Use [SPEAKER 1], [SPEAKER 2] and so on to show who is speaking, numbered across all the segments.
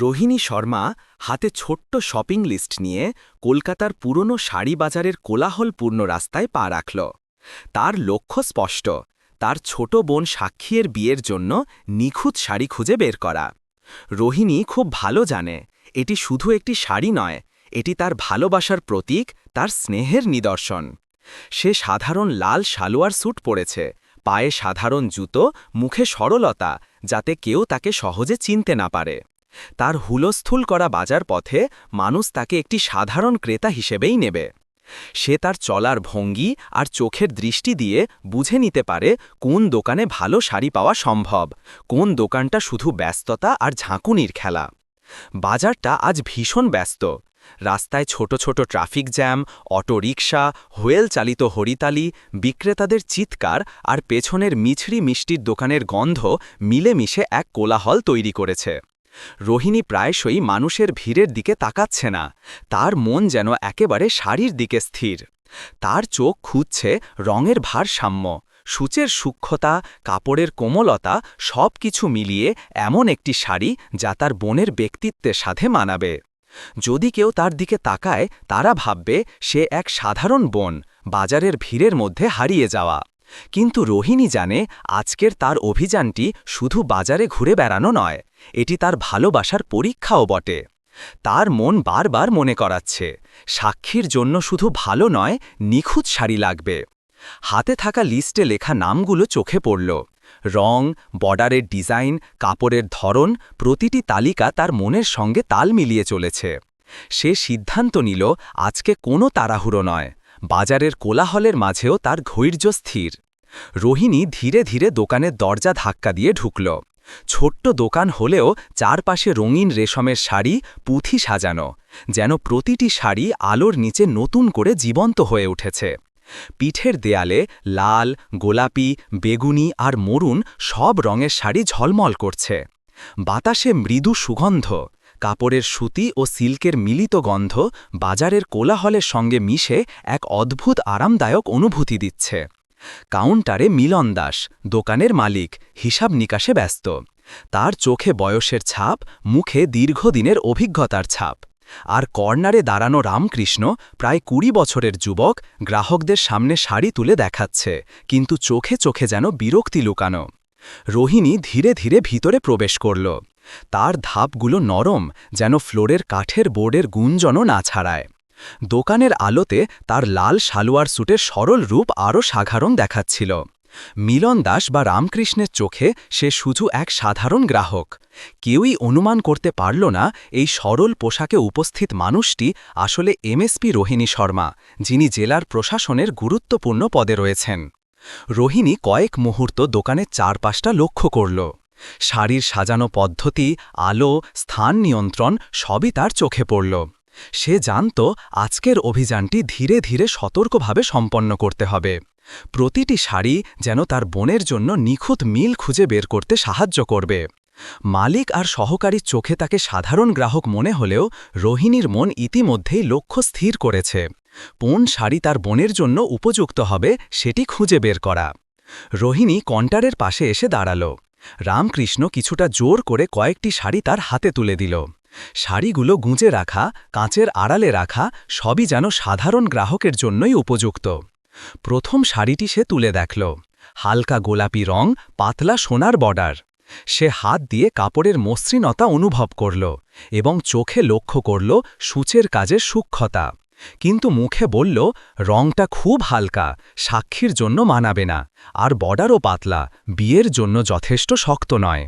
[SPEAKER 1] রোহিণী শর্মা হাতে ছোট্ট shopping list নিয়ে কলকাতার পুরনো শাড়ি বাজারের কোলাহলপূর্ণ রাস্তায় পা রাখল। তার লক্ষ্য স্পষ্ট, তার ছোট বোন সাক্ষীর বিয়ের জন্য নিখুঁত শাড়ি খুঁজে বের করা। রোহিণী খুব ভালো জানে, এটি শুধু একটি শাড়ি নয়, এটি তার ভালোবাসার প্রতীক, তার স্নেহের নিদর্শন। সে সাধারণ লাল সালোয়ার স্যুট পরেছে, পায়ে সাধারণ জুতো, মুখে সরলতা, যাতে কেউ তাকে সহজে চিনতে না পারে। তার হুলস্থুল করা বাজার পথে মানুষ তাকে একটি সাধারণ ক্রেতা হিসেবেই নেবে। সে তার চলার ভঙ্গি আর চোখের দৃষ্টি দিয়ে বুঝে নিতে পারে কোন দোকানে ভালো শাড়ি পাওয়া সম্ভব, কোন দোকানটা শুধু ব্যস্ততা আর ঝাঁকুনির খেলা। বাজারটা আজ ভীষণ ব্যস্ত। রাস্তায় ছোট ছোট ট্রাফিক জ্যাম অটো রিকশা হোয়েল চালিত হরিতালি, বিক্রেতাদের চিৎকার আর পেছনের মিছড়ি মিষ্টির দোকানের গন্ধ মিলেমিশে এক কোলাহল তৈরি করেছে। রোহিণী প্রায়শই মানুষের ভিড়ের দিকে তাকাচ্ছে না। তার মন যেন একেবারে শাড়ির দিকে স্থির। তার চোখ খুঁজছে রঙের ভারসাম্য, সূচের সূক্ষ্মতা, কাপড়ের কোমলতা সব কিছু মিলিয়ে এমন একটি শাড়ি যা তার বোনের ব্যক্তিত্বের সাথে মানাবে। যদি কেউ তার দিকে তাকায়, তারা ভাববে, সে এক সাধারণ বোন, বাজারের ভিড়ের মধ্যে হারিয়ে যাওয়া। কিন্তু রোহিণী জানে, আজকের তার অভিযানটি শুধু বাজারে ঘুরে বেড়ানো নয় এটি তার ভালোবাসার পরীক্ষাও বটে। তার মন বারবার মনে করাচ্ছে, সাক্ষীর জন্য শুধু ভালো নয়, নিখুঁত শাড়ি লাগবে। হাতে থাকা লিস্টে লেখা নামগুলো চোখে পড়ল। রং, বর্ডারের ডিজাইন, কাপড়ের ধরন, প্রতিটি তালিকা তার মনের সঙ্গে তাল মিলিয়ে চলেছে। সে সিদ্ধান্ত নিল, আজকে কোনো তাড়াহুড়ো নয়। বাজারের কোলাহলের মাঝেও তার ধৈর্য স্থির। রোহিণী ধীরে ধীরে দোকানের দরজা ধাক্কা দিয়ে ঢুকল। ছোট্ট দোকান হলেও চারপাশে রঙিন রেশমের শাড়ি, পুঁথি সাজানো, যেন প্রতিটি শাড়ি আলোর নিচে নতুন করে জীবন্ত হয়ে উঠেছে। পিঠের দেয়ালে লাল, গোলাপি, বেগুনি আর মরুন সব রঙের শাড়ি ঝলমল করছে। বাতাসে মৃদু সুগন্ধ, কাপড়ের সুতি ও সিল্কের মিলিত গন্ধ বাজারের কোলাহলের সঙ্গে মিশে এক অদ্ভুত আরামদায়ক অনুভূতি দিচ্ছে। কাউন্টারে মিলন দাস, দোকানের মালিক, হিসাব নিকাশে ব্যস্ত। তার চোখে বয়সের ছাপ, মুখে দীর্ঘদিনের অভিজ্ঞতার ছাপ। আর কর্নারে দাঁড়ানো রামকৃষ্ণ প্রায় কুড়ি বছরের যুবক গ্রাহকদের সামনে শাড়ি তুলে দেখাচ্ছে, কিন্তু চোখে চোখে যেন বিরক্তি লুকানো। রোহিণী ধীরে ধীরে ভিতরে প্রবেশ করল। তার ধাপগুলো নরম, যেন ফ্লোরের কাঠের বোর্ডের গুঞ্জনও না ছাড়ায়। দোকানের আলোতে তার লাল সালোয়ার স্যুটের সরল রূপ আরও সাধারণ দেখাচ্ছিল। মিলন দাস বা রামকৃষ্ণের চোখে সে শুধু এক সাধারণ গ্রাহক। কেউই অনুমান করতে পারল না এই সরল পোশাকে উপস্থিত মানুষটি আসলে এমএসপি রোহিণী শর্মা, যিনি জেলার প্রশাসনের গুরুত্বপূর্ণ পদে রয়েছেন। রোহিণী কয়েক মুহূর্ত দোকানের চারপাশটা লক্ষ্য করল। শাড়ির সাজানো পদ্ধতি, আলো, স্থান নিয়ন্ত্রণ সবই তার চোখে পড়ল। সে জানত আজকের অভিযানটি ধীরে ধীরে সতর্কভাবে সম্পন্ন করতে হবে। প্রতিটি শাড়ি যেন তার বোনের জন্য নিখুঁত মিল খুঁজে বের করতে সাহায্য করবে। মালিক আর সহকারীর চোখে তাকে সাধারণ গ্রাহক মনে হলেও রোহিণীর মন ইতিমধ্যেই লক্ষ্য স্থির করেছে। কোন শাড়ি তার বোনের জন্য উপযুক্ত হবে সেটি খুঁজে বের করা। রোহিণী কন্টারের পাশে এসে দাঁড়াল। রামকৃষ্ণ কিছুটা জোর করে কয়েকটি শাড়ি তার হাতে তুলে দিল। শাড়িগুলো গুঁজে রাখা, কাঁচের আড়ালে রাখা সবই যেন সাধারণ গ্রাহকের জন্যই উপযুক্ত। প্রথম শাড়িটি সে তুলে দেখল। হালকা গোলাপি রং, পাতলা সোনার বর্ডার। সে হাত দিয়ে কাপড়ের মসৃণতা অনুভব করল এবং চোখে লক্ষ্য করল সূচের কাজের সূক্ষ্মতা কিন্তু মুখে বলল, রংটা খুব হালকা, সাক্ষীর জন্য মানাবে না, আর বর্ডারও পাতলা, বিয়ের জন্য যথেষ্ট শক্ত নয়।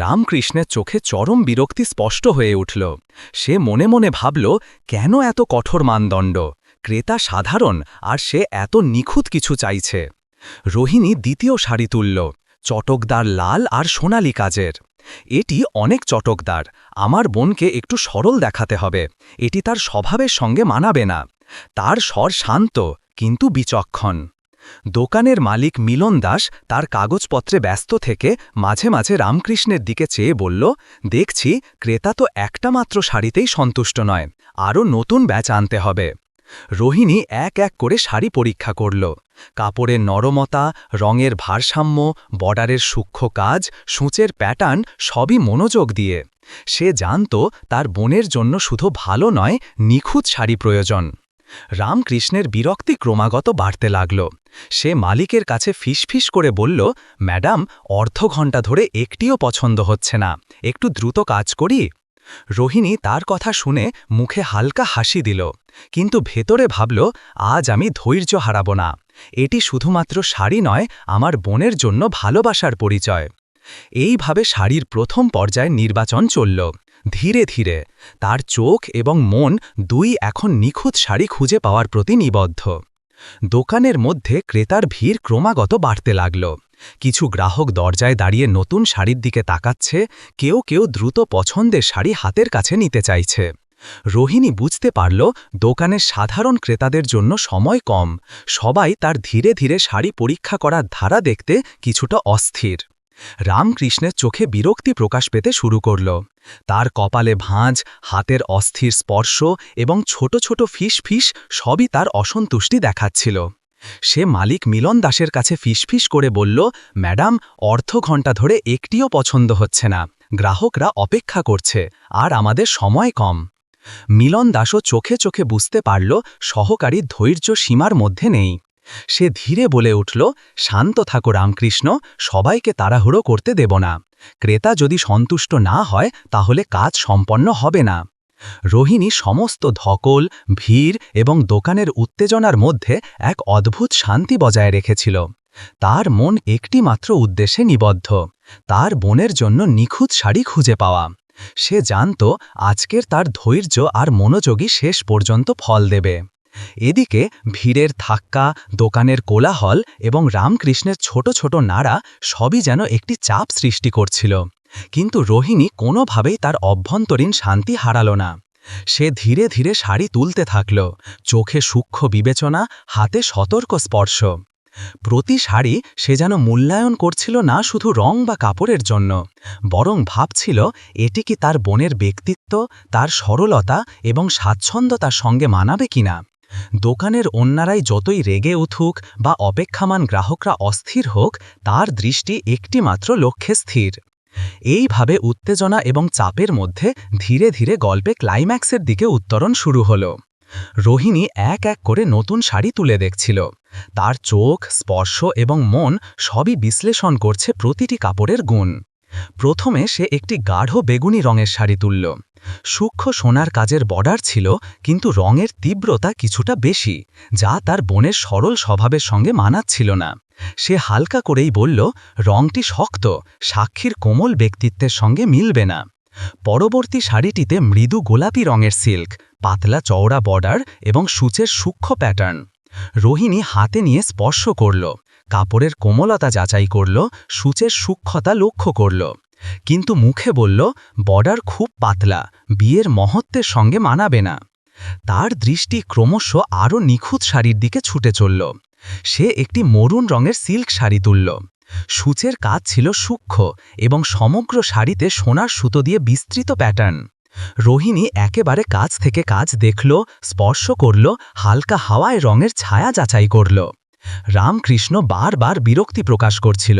[SPEAKER 1] রামকৃষ্ণের চোখে চরম বিরক্তি স্পষ্ট হয়ে উঠল। সে মনে মনে ভাবল, কেন এত কঠোর মানদণ্ড? ক্রেতা সাধারণ, আর সে এত নিখুঁত কিছু চাইছে। রোহিণী দ্বিতীয় শাড়ি তুলল, চটকদার লাল আর সোনালি কাজের। এটি অনেক চটকদার, আমার বোনকে একটু সরল দেখাতে হবে, এটি তার স্বভাবের সঙ্গে মানাবে না। তার স্বর শান্ত, কিন্তু বিচক্ষণ। দোকানের মালিক মিলন দাস তার কাগজপত্রে ব্যস্ত থেকে মাঝে মাঝে রামকৃষ্ণের দিকে চেয়ে বলল, দেখছি, ক্রেতা তো একটা মাত্র শাড়িতেই সন্তুষ্ট নয়, আরও নতুন ব্যাচ আনতে হবে। রোহিণী এক এক করে শাড়ি পরীক্ষা করল। কাপড়ের নরমতা, রঙের ভারসাম্য, বর্ডারের সূক্ষ্ম কাজ, সূচের প্যাটার্ন সবই মনোযোগ দিয়ে। সে জানত তার বোনের জন্য শুধু ভালো নয়, নিখুঁত শাড়ি প্রয়োজন। রামকৃষ্ণের বিরক্তি ক্রমাগত বাড়তে লাগল। সে মালিকের কাছে ফিসফিস করে বলল, ম্যাডাম, অর্ধ ঘণ্টা ধরে একটিও পছন্দ হচ্ছে না। একটু দ্রুত কাজ করি? রোহিণী তার কথা শুনে মুখে হালকা হাসি দিল, কিন্তু ভেতরে ভাবল, আজ আমি ধৈর্য হারাব না। এটি শুধুমাত্র শাড়ি নয়, আমার বোনের জন্য ভালোবাসার পরিচয়। এইভাবে শাড়ির প্রথম পর্যায়ে নির্বাচন চলল। ধীরে ধীরে তার চোখ এবং মন দুই এখন নিখুঁত শাড়ি খুঁজে পাওয়ার প্রতি নিবদ্ধ। দোকানের মধ্যে ক্রেতার ভিড় ক্রমাগত বাড়তে লাগল। কিছু গ্রাহক দরজায় দাঁড়িয়ে নতুন শাড়ির দিকে তাকাচ্ছে, কেউ কেউ দ্রুত পছন্দের শাড়ি হাতের কাছে নিতে চাইছে। রোহিণী বুঝতে পারল, দোকানের সাধারণ ক্রেতাদের জন্য সময় কম। সবাই তার ধীরে ধীরে শাড়ি পরীক্ষা করার ধারা দেখতে কিছুটা অস্থির। রামকৃষ্ণের চোখে বিরক্তি প্রকাশ পেতে শুরু করল। তার কপালে ভাঁজ, হাতের অস্থির স্পর্শ এবং ছোট ছোট ফিস ফিস সবই তার অসন্তুষ্টি দেখাচ্ছিল। সে মালিক মিলন দাসের কাছে ফিসফিস করে বলল, ম্যাডাম, অর্ধ ঘণ্টা ধরে একটিও পছন্দ হচ্ছে না। গ্রাহকরা অপেক্ষা করছে, আর আমাদের সময় কম মিলন দাসও চোখে চোখে বুঝতে পারল, সহকারী ধৈর্য সীমার মধ্যে নেই। সে ধীরে বলে উঠল, শান্ত থাকো রামকৃষ্ণ, সবাইকে তাড়াহুড়ো করতে দেব না। ক্রেতা যদি সন্তুষ্ট না হয়, তাহলে কাজ সম্পন্ন হবে না রোহিণী সমস্ত ধকল, ভিড় এবং দোকানের উত্তেজনার মধ্যে এক অদ্ভুত শান্তি বজায় রেখেছিল। তার মন একটি মাত্র উদ্দেশ্যে নিবদ্ধ। তার বোনের জন্য নিখুঁত শাড়ি খুঁজে পাওয়া। সে জানত, আজকের তার ধৈর্য আর মনোযোগী শেষ পর্যন্ত ফল দেবে। এদিকে ভিড়ের ধাক্কা, দোকানের কোলাহল এবং রামকৃষ্ণের ছোট ছোট নাড়া সবই যেন একটি চাপ সৃষ্টি করছিল। কিন্তু রোহিণী কোনোভাবেই তার অভ্যন্তরীণ শান্তি হারাল না। সে ধীরে ধীরে শাড়ি তুলতে থাকল, চোখে সূক্ষ্ম বিবেচনা, হাতে সতর্ক স্পর্শ। প্রতি শাড়ি সে যেন মূল্যায়ন করছিল না শুধু রং বা কাপড়ের জন্য, বরং ভাবছিল এটি কি তার বোনের ব্যক্তিত্ব, তার সরলতা এবং স্বাচ্ছন্দ্যতার সঙ্গে মানাবে কিনা। দোকানের অন্যারাই যতই রেগে উঠুক বা অপেক্ষামান গ্রাহকরা অস্থির হোক, তার দৃষ্টি একটিমাত্র লক্ষ্যে স্থির। এইভাবে উত্তেজনা এবং চাপের মধ্যে ধীরে ধীরে গল্পে ক্লাইম্যাক্সের দিকে উত্তরণ শুরু হল। রোহিণী এক এক করে নতুন শাড়ি তুলে দেখছিল। তার চোখ, স্পর্শ এবং মন সবই বিশ্লেষণ করছে প্রতিটি কাপড়ের গুণ। প্রথমে সে একটি গাঢ় বেগুনি রঙের শাড়ি তুলল। সূক্ষ্ম সোনার কাজের বর্ডার ছিল, কিন্তু রঙের তীব্রতা কিছুটা বেশি, যা তার বোনের সরল স্বভাবের সঙ্গে মানাচ্ছিল না। সে হালকা করেই বলল রংটি শক্ত, সাক্ষীর কোমল ব্যক্তিত্বের সঙ্গে মিলবে না। পরবর্তী শাড়িটিতে মৃদু গোলাপি রঙের সিল্ক, পাতলা চওড়া বর্ডার এবং সূচের সূক্ষ্ম প্যাটার্ন। রোহিণী হাতে নিয়ে স্পর্শ করল, কাপড়ের কোমলতা যাচাই করল, সূচের সূক্ষ্মতা লক্ষ্য করল। কিন্তু মুখে বলল, বর্ডার খুব পাতলা, বিয়ের মহত্বের সঙ্গে মানাবে না। তার দৃষ্টি ক্রমশ আরও নিখুঁত শাড়ির দিকে ছুটে চলল। সে একটি মরুণ রঙের সিল্ক শাড়ি তুলল। সূচের কাজ ছিল সূক্ষ্ম এবং সমগ্র শাড়িতে সোনার সুতো দিয়ে বিস্তৃত প্যাটার্ন। রোহিণী একেবারে কাজ থেকে কাজ দেখল, স্পর্শ করল, হালকা হাওয়ায় রঙের ছায়া যাচাই করল। রামকৃষ্ণ বারবার বিরক্তি প্রকাশ করছিল।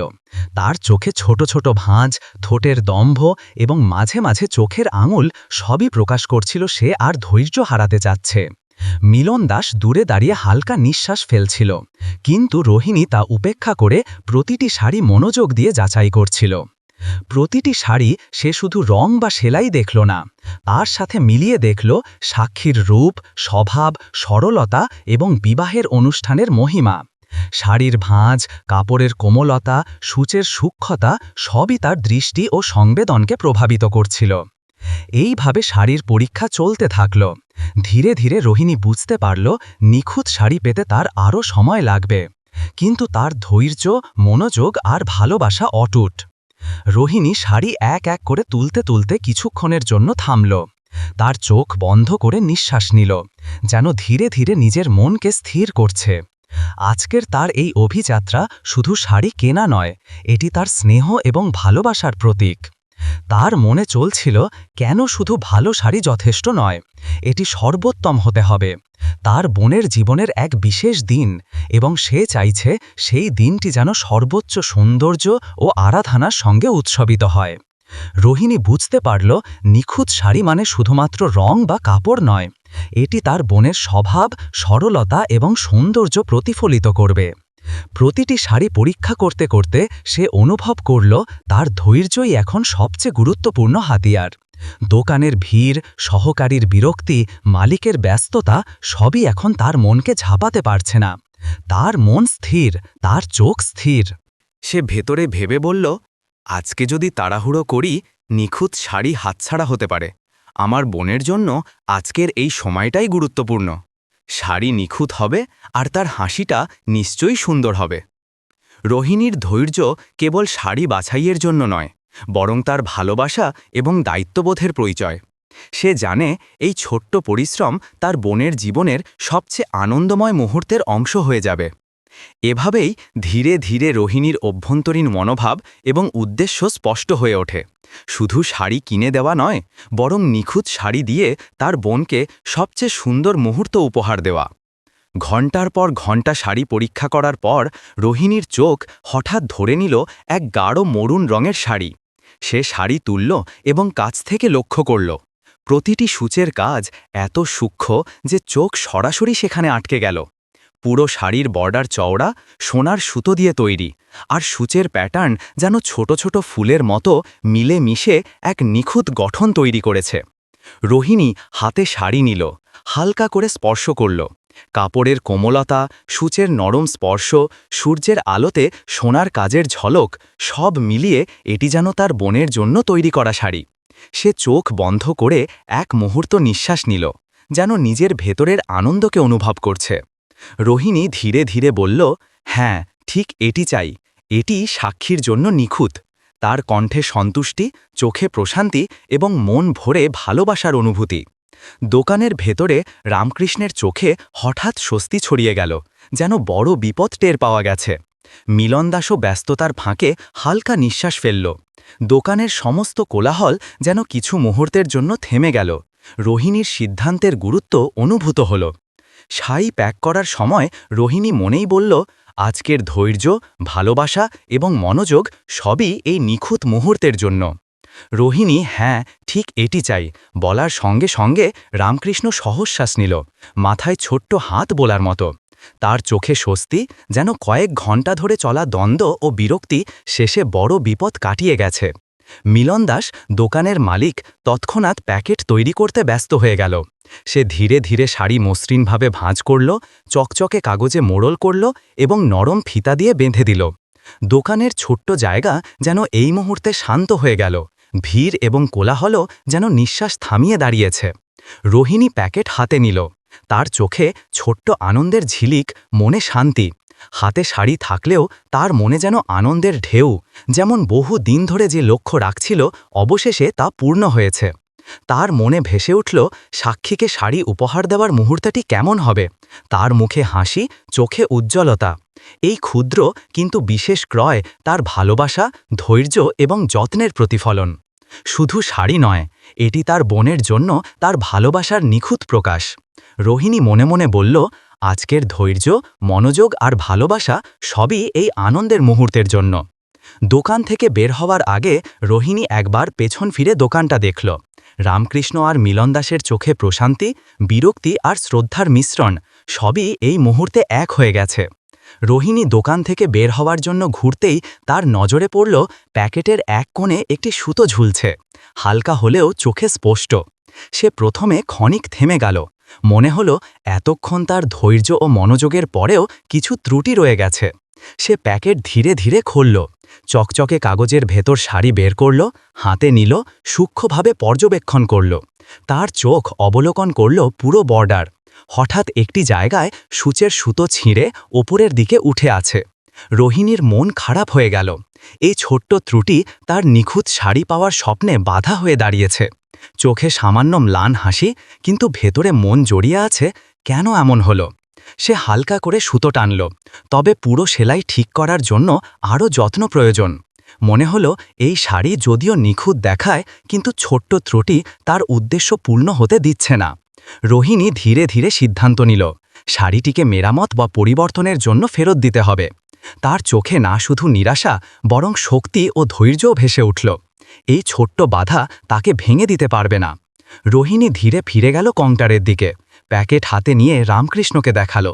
[SPEAKER 1] তার চোখে ছোট ছোট ভাঁজ, ঠোঁটের দম্ভ এবং মাঝে মাঝে চোখের আঙুল সবই প্রকাশ করছিল সে আর ধৈর্য হারাতে চাচ্ছে। মিলন দাস দূরে দাঁড়িয়ে হালকা নিঃশ্বাস ফেলছিল, কিন্তু রোহিণী তা উপেক্ষা করে প্রতিটি শাড়ি মনোযোগ দিয়ে যাচাই করছিল। প্রতিটি শাড়ি সে শুধু রং বা সেলাই দেখল না, তার সাথে মিলিয়ে দেখল সাক্ষীর রূপ, স্বভাব, সরলতা এবং বিবাহের অনুষ্ঠানের মহিমা। শাড়ির ভাঁজ, কাপড়ের কোমলতা, সূচের সূক্ষ্মতা সবই তার দৃষ্টি ও সংবেদনকে প্রভাবিত করছিল। এইভাবে শাড়ির পরীক্ষা চলতে থাকল। ধীরে ধীরে রোহিণী বুঝতে পারল, নিখুঁত শাড়ি পেতে তার আরও সময় লাগবে। কিন্তু তার ধৈর্য, মনোযোগ আর ভালোবাসা অটুট। রোহিণী শাড়ি এক এক করে তুলতে তুলতে কিছুক্ষণের জন্য থামল। তার চোখ বন্ধ করে নিঃশ্বাস নিল, যেন ধীরে ধীরে নিজের মনকে স্থির করছে। আজকের তার এই অভিযাত্রা শুধু শাড়ি কেনা নয়, এটি তার স্নেহ এবং ভালোবাসার প্রতীক।
[SPEAKER 2] তার মনে চলছিল কেন শুধু ভালো শাড়ি যথেষ্ট নয়, এটি সর্বোত্তম হতে হবে। তার বোনের জীবনের এক বিশেষ দিন, এবং সে চাইছে সেই দিনটি যেন সর্বোচ্চ সৌন্দর্য ও আরাধনার সঙ্গে উৎসবিত হয়। রোহিণী বুঝতে পারল, নিখুঁত শাড়ি মানে শুধুমাত্র রং বা কাপড় নয় এটি তার বোনের স্বভাব, সরলতা এবং সৌন্দর্য প্রতিফলিত করবে। প্রতিটি শাড়ি পরীক্ষা করতে করতে সে অনুভব করল তার ধৈর্যই এখন সবচেয়ে গুরুত্বপূর্ণ হাতিয়ার। দোকানের ভিড়, সহকারীর বিরক্তি, মালিকের ব্যস্ততা সবই এখন তার মনকে ঝাপাতে পারছে না। তার মন স্থির, তার চোখ স্থির।
[SPEAKER 1] সে ভেতরে ভেবে বলল, আজকে যদি তাড়াহুড়ো করি, নিখুঁত শাড়ি হাতছাড়া হতে পারে। আমার বোনের জন্য আজকের এই সময়টাই গুরুত্বপূর্ণ। শাড়ি নিখুঁত হবে আর তার হাসিটা নিশ্চয়ই সুন্দর হবে। রোহিণীর ধৈর্য কেবল শাড়ি বাছাইয়ের জন্য নয়, বরং তার ভালোবাসা এবং দায়িত্ববোধের পরিচয়। সে জানে এই ছোট্ট পরিশ্রম তার বোনের জীবনের সবচেয়ে আনন্দময় মুহূর্তের অংশ হয়ে যাবে। এভাবেই ধীরে ধীরে রোহিণীর অভ্যন্তরীণ মনোভাব এবং উদ্দেশ্য স্পষ্ট হয়ে ওঠে। শুধু শাড়ি কিনে দেওয়া নয়, বরং নিখুঁত শাড়ি দিয়ে তার বোনকে সবচেয়ে সুন্দর মুহূর্ত উপহার দেওয়া। ঘণ্টার পর ঘণ্টা শাড়ি পরীক্ষা করার পর রোহিণীর চোখ হঠাৎ ধরে নিল এক গাঢ় মরুণ রঙের শাড়ি। সে শাড়ি তুলল এবং কাছ থেকে লক্ষ্য করল। প্রতিটি সূচের কাজ এত সূক্ষ্ম যে চোখ সরাসরি সেখানে আটকে গেল। পুরো শাড়ির বর্ডার চওড়া, সোনার সুতো দিয়ে তৈরি, আর সূচের প্যাটার্ন যেন ছোট ছোট ফুলের মতো মিলে মিশে এক নিখুঁত গঠন তৈরি করেছে। রোহিণী হাতে শাড়ি নিল, হালকা করে স্পর্শ করল। কাপড়ের কোমলতা, সূচের নরম স্পর্শ, সূর্যের আলোতে সোনার কাজের ঝলক, সব মিলিয়ে এটি যেন তার বোনের জন্য তৈরি করা শাড়ি। সে চোখ বন্ধ করে এক মুহূর্ত নিঃশ্বাস নিল, যেন নিজের ভেতরের আনন্দকে অনুভব করছে। রোহিণী ধীরে ধীরে বলল হ্যাঁ ঠিক এটি চাই। এটি সাক্ষীর জন্য নিখুঁত। তার কণ্ঠে সন্তুষ্টি, চোখে প্রশান্তি এবং মন ভরে ভালোবাসার অনুভূতি। দোকানের ভেতরে রামকৃষ্ণের চোখে হঠাৎ স্বস্তি ছড়িয়ে গেল, যেন বড় বিপদ টের পাওয়া গেছে। মিলনদাসও ব্যস্ততার ফাঁকে হালকা নিঃশ্বাস ফেলল। দোকানের সমস্ত কোলাহল যেন কিছু মুহূর্তের জন্য থেমে গেল। রোহিণীর সিদ্ধান্তের গুরুত্ব অনুভূত হল। শাড়ি প্যাক করার সময় রোহিণী মনেই বলল, আজকের ধৈর্য, ভালোবাসা এবং মনোযোগ সবই এই নিখুঁত মুহূর্তের জন্য। রোহিণী হ্যাঁ ঠিক এটি চাই। বলার সঙ্গে সঙ্গে রামকৃষ্ণ সহশ্বাস নিল, মাথায় ছোট্ট হাত বলার মতো। তার চোখে স্বস্তি, যেন কয়েক ঘণ্টা ধরে চলা দ্বন্দ্ব ও বিরক্তি শেষে বড় বিপদ কাটিয়ে গেছে। মিলন দাস, দোকানের মালিক, তৎক্ষণাৎ প্যাকেট তৈরি করতে ব্যস্ত হয়ে গেল। সে ধীরে ধীরে শাড়ি মসৃণভাবে ভাঁজ করল, চকচকে কাগজে মোড়ল করল এবং নরম ফিতা দিয়ে বেঁধে দিল। দোকানের ছোট্ট জায়গা যেন এই মুহূর্তে শান্ত হয়ে গেল। ভিড় এবং কোলাহলও যেন নিঃশ্বাস থামিয়ে দাঁড়িয়েছে। রোহিণী প্যাকেট হাতে নিল। তার চোখে ছোট্ট আনন্দের ঝিলিক, মনে শান্তি। হাতে শাড়ি থাকলেও তার মনে যেন আনন্দের ঢেউ, যেমন বহু দিন ধরে যে লক্ষ্য রাখছিল, অবশেষে তা পূর্ণ হয়েছে। তার মনে ভেসে উঠল সাক্ষীকে শাড়ি উপহার দেওয়ার মুহূর্তটি কেমন হবে। তার মুখে হাসি, চোখে উজ্জ্বলতা। এই ক্ষুদ্র কিন্তু বিশেষ ক্রয় তার ভালোবাসা, ধৈর্য এবং যত্নের প্রতিফলন। শুধু শাড়ি নয়, এটি তার বোনের জন্য তার ভালোবাসার নিখুঁত প্রকাশ। রোহিণী মনে মনে বলল, আজকের ধৈর্য, মনোযোগ আর ভালোবাসা সবই এই আনন্দের মুহূর্তের জন্য। দোকান থেকে বের হওয়ার আগে রোহিণী একবার পেছন ফিরে দোকানটা দেখল। রামকৃষ্ণ আর মিলন দাসের চোখে প্রশান্তি, বিরক্তি আর শ্রদ্ধার মিশ্রণ সবই এই মুহূর্তে এক হয়ে গেছে। রোহিণী দোকান থেকে বের হওয়ার জন্য ঘুরতেই তার নজরে পড়ল প্যাকেটের এক কোণে একটি সুতো ঝুলছে। হালকা হলেও চোখে স্পষ্ট। সে প্রথমে ক্ষণিক থেমে গেল। মনে হলো এতক্ষণ তার ধৈর্য ও মনোযোগের পরেও কিছু ত্রুটি রয়ে গেছে। সে প্যাকেট ধীরে ধীরে খুলল, চকচকে কাগজের ভেতর শাড়ি বের করল, হাতে নিল, সূক্ষ্মভাবে পর্যবেক্ষণ করল। তার চোখ অবলোকন করল পুরো বর্ডার। হঠাৎ একটি জায়গায় সূচের সুতো ছিঁড়ে ওপরের দিকে উঠে আছে। রোহিণীর মন খারাপ হয়ে গেল। এই ছোট্ট ত্রুটি তার নিখুঁত শাড়ি পাওয়ার স্বপ্নে বাধা হয়ে দাঁড়িয়েছে। চোখে সামান্য ম্লান হাসি, কিন্তু ভেতরে মন জড়িয়ে আছে, কেন এমন হলো? সে হালকা করে সুতো টানল। তবে পুরো সেলাই ঠিক করার জন্য আরও যত্ন প্রয়োজন।
[SPEAKER 2] মনে হলো এই শাড়ি যদিও নিখুঁত দেখায়, কিন্তু ছোট্ট ত্রুটি তার উদ্দেশ্য পূর্ণ হতে দিচ্ছে না। রোহিণী ধীরে ধীরে সিদ্ধান্ত নিল, শাড়িটিকে মেরামত বা পরিবর্তনের জন্য ফেরত দিতে হবে। তার চোখে না শুধু নিরাশা, বরং শক্তি ও ধৈর্যও ভেসে উঠল। এই ছোট্ট বাধা তাকে ভেঙে দিতে পারবে না। রোহিণী ধীরে ফিরে গেল কংটারের দিকে। প্যাকেট হাতে নিয়ে রামকৃষ্ণকে দেখাল।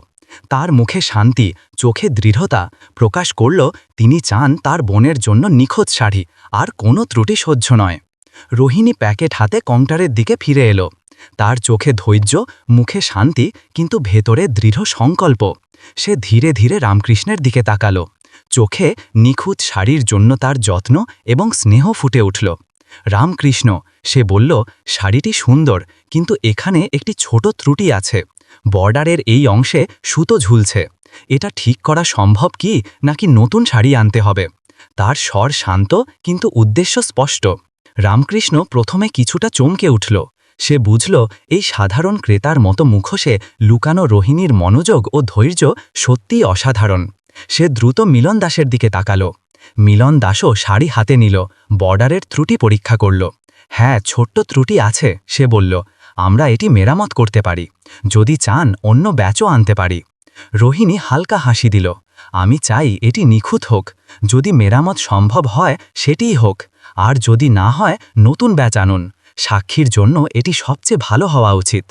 [SPEAKER 2] তার মুখে শান্তি, চোখে দৃঢ়তা প্রকাশ করল তিনি চান তার বোনের জন্য নিখোঁজ শাড়ি, আর কোনো ত্রুটি সহ্য নয়। রোহিণী প্যাকেট হাতে কংটারের দিকে ফিরে এলো। তার চোখে ধৈর্য, মুখে শান্তি, কিন্তু ভেতরে দৃঢ় সংকল্প। সে ধীরে ধীরে রামকৃষ্ণের দিকে তাকালো। চোখে নিখুঁত শাড়ির জন্য তার যত্ন এবং স্নেহ ফুটে উঠল। রামকৃষ্ণ। সে বলল, শাড়িটি সুন্দর, কিন্তু এখানে একটি ছোট ত্রুটি আছে। বর্ডারের এই অংশে সুতো ঝুলছে। এটা ঠিক করা সম্ভব কি, নাকি নতুন শাড়ি আনতে হবে? তার স্বর শান্ত, কিন্তু উদ্দেশ্য স্পষ্ট। রামকৃষ্ণ প্রথমে কিছুটা চমকে উঠল। সে বুঝল, এই সাধারণ ক্রেতার মতো মুখোশে লুকানো রোহিণীর মনোযোগ ও ধৈর্য সত্যিই অসাধারণ। সে দ্রুত মিলন দাসের দিকে তাকালো। মিলন দাসও শাড়ি হাতে নিল, বর্ডারের ত্রুটি পরীক্ষা করল। হ্যাঁ ছোট্ট ত্রুটি আছে, সে বলল। আমরা এটি মেরামত করতে পারি, যদি চান অন্য ব্যাচও আনতে পারি। রোহিণী হালকা হাসি দিল। আমি চাই এটি নিখুঁত হোক, যদি মেরামত সম্ভব হয়, সেটিই হোক। আর যদি না হয়, নতুন ব্যাচ আনুন। সাক্ষীর জন্য এটি সবচেয়ে ভালো হওয়া উচিত।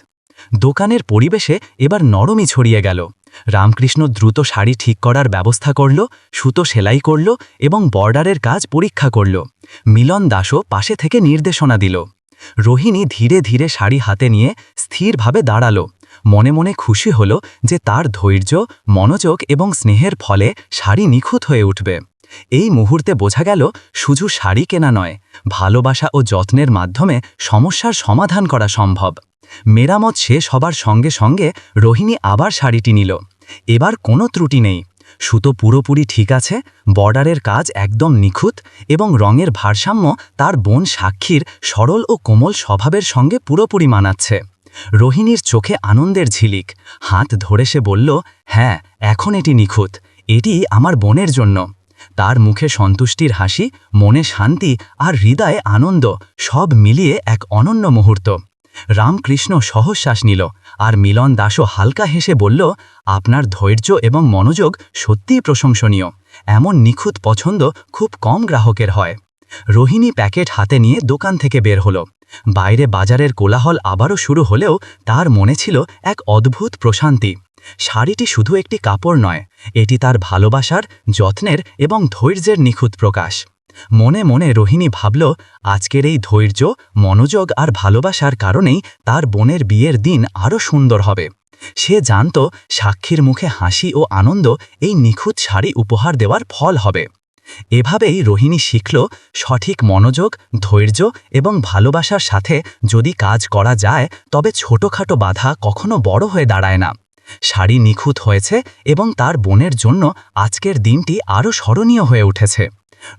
[SPEAKER 2] দোকানের পরিবেশে এবার নরমই ছড়িয়ে গেল। রামকৃষ্ণ দ্রুত শাড়ি ঠিক করার ব্যবস্থা করল, সুতো সেলাই করল এবং বর্ডারের কাজ পরীক্ষা করল। মিলন দাসও পাশে থেকে নির্দেশনা দিল। রোহিণী ধীরে ধীরে শাড়ি হাতে নিয়ে স্থিরভাবে দাঁড়াল। মনে মনে খুশি হল যে তার ধৈর্য, মনোযোগ এবং স্নেহের ফলে শাড়ি নিখুঁত হয়ে উঠবে। এই মুহূর্তে বোঝা গেল, শুধু শাড়ি কেনা নয়, ভালোবাসা ও যত্নের মাধ্যমে সমস্যার সমাধান করা সম্ভব। মেরামত শেষ হবার সঙ্গে সঙ্গে রোহিণী আবার শাড়িটি নিল। এবার কোনো ত্রুটি নেই। সুতো পুরোপুরি ঠিক আছে, বর্ডারের কাজ একদম নিখুঁত এবং রঙের ভারসাম্য তার বোন সাক্ষীর সরল ও কোমল স্বভাবের সঙ্গে পুরোপুরি মানাচ্ছে। রোহিণীর চোখে আনন্দের ঝিলিক। হাত ধরে সে বলল হ্যাঁ এখন এটি নিখুঁত। এটি আমার বোনের জন্য। তার মুখে সন্তুষ্টির হাসি, মনে শান্তি আর হৃদয়ে আনন্দ সব মিলিয়ে এক অনন্য মুহূর্ত। রামকৃষ্ণ সহশ্বাস নিল আর মিলন দাসও হালকা হেসে বলল, আপনার ধৈর্য এবং মনোযোগ সত্যিই প্রশংসনীয়। এমন নিখুঁত পছন্দ খুব কম গ্রাহকের হয় রোহিণী প্যাকেট হাতে নিয়ে দোকান থেকে বের হলো। বাইরে বাজারের কোলাহল আবারও শুরু হলেও তার মনে ছিল এক অদ্ভুত প্রশান্তি। শাড়িটি শুধু একটি কাপড় নয়, এটি তার ভালোবাসার, যত্নের এবং ধৈর্যের নিখুঁত প্রকাশ। মনে মনে রোহিণী ভাবল, আজকের এই ধৈর্য, মনোযোগ আর ভালোবাসার কারণেই তার বোনের বিয়ের দিন আরও সুন্দর হবে। সে জানত সাক্ষীর মুখে হাসি ও আনন্দ এই নিখুঁত শাড়ি উপহার দেওয়ার ফল হবে। এভাবেই রোহিণী শিখল সঠিক মনোযোগ, ধৈর্য এবং ভালোবাসার সাথে যদি কাজ করা যায়, তবে ছোটখাটো বাধা কখনো বড় হয়ে দাঁড়ায় না। শাড়ি নিখুঁত হয়েছে এবং তার বোনের জন্য আজকের দিনটি আরও স্মরণীয় হয়ে উঠেছে।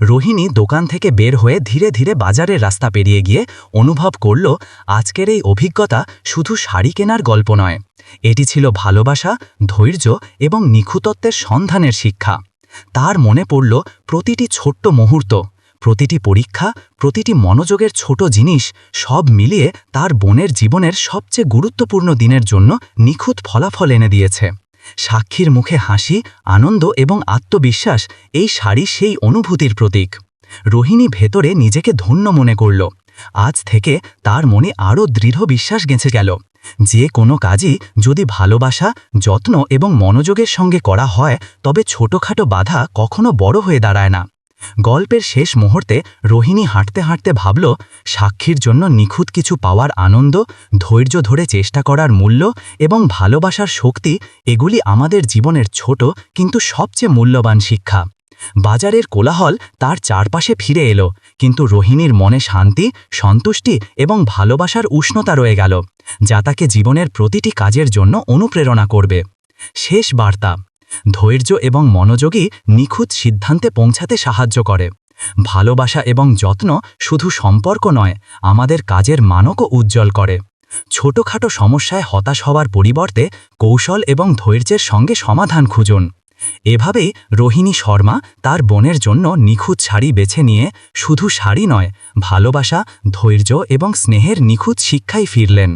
[SPEAKER 2] রোহিণী দোকান থেকে বের হয়ে ধীরে ধীরে বাজারের রাস্তা পেরিয়ে গিয়ে অনুভব করল, আজকের এই অভিজ্ঞতা শুধু শাড়ি কেনার গল্প নয়। এটি ছিল ভালোবাসা, ধৈর্য এবং নিখুতত্বের সন্ধানের শিক্ষা। তার মনে পড়ল, প্রতিটি ছোট্ট মুহূর্ত, প্রতিটি পরীক্ষা, প্রতিটি মনোযোগের ছোট জিনিস সব মিলিয়ে তার বোনের জীবনের সবচেয়ে গুরুত্বপূর্ণ দিনের জন্য নিখুঁত ফলাফল এনে দিয়েছে। সাক্ষীর মুখে হাসি, আনন্দ এবং আত্মবিশ্বাস, এই শাড়ি সেই অনুভূতির প্রতীক। রোহিণী ভেতরে নিজেকে ধন্য মনে করল। আজ থেকে তার মনে আরও দৃঢ় বিশ্বাস গেঁচে গেল। যে কোনো কাজই যদি ভালোবাসা, যত্ন এবং মনোযোগের সঙ্গে করা হয়, তবে ছোটখাটো বাধা কখনো বড় হয়ে দাঁড়ায় না। গল্পের শেষ মুহূর্তে রোহিণী হাঁটতে হাঁটতে ভাবল, সাক্ষীর জন্য নিখুঁত কিছু পাওয়ার আনন্দ, ধৈর্য ধরে চেষ্টা করার মূল্য এবং ভালোবাসার শক্তি এগুলি আমাদের জীবনের ছোট কিন্তু সবচেয়ে মূল্যবান শিক্ষা। বাজারের কোলাহল তার চারপাশে ফিরে এলো, কিন্তু রোহিণীর মনে শান্তি, সন্তুষ্টি এবং ভালোবাসার উষ্ণতা রয়ে গেল, যা তাকে জীবনের প্রতিটি কাজের জন্য অনুপ্রেরণা করবে। শেষ বার্তা। ধৈর্য এবং মনোযোগী নিখুঁত সিদ্ধান্তে পৌঁছাতে সাহায্য করে। ভালোবাসা এবং যত্ন শুধু সম্পর্ক নয়, আমাদের কাজের মানকও উজ্জ্বল করে। ছোটখাটো সমস্যায় হতাশ হওয়ার পরিবর্তে কৌশল এবং ধৈর্যের সঙ্গে সমাধান খুঁজুন। এভাবেই রোহিণী শর্মা তার বোনের জন্য নিখুঁত শাড়ি বেছে নিয়ে শুধু শাড়ি নয়, ভালোবাসা, ধৈর্য এবং স্নেহের নিখুঁত শিক্ষাই ফিরলেন।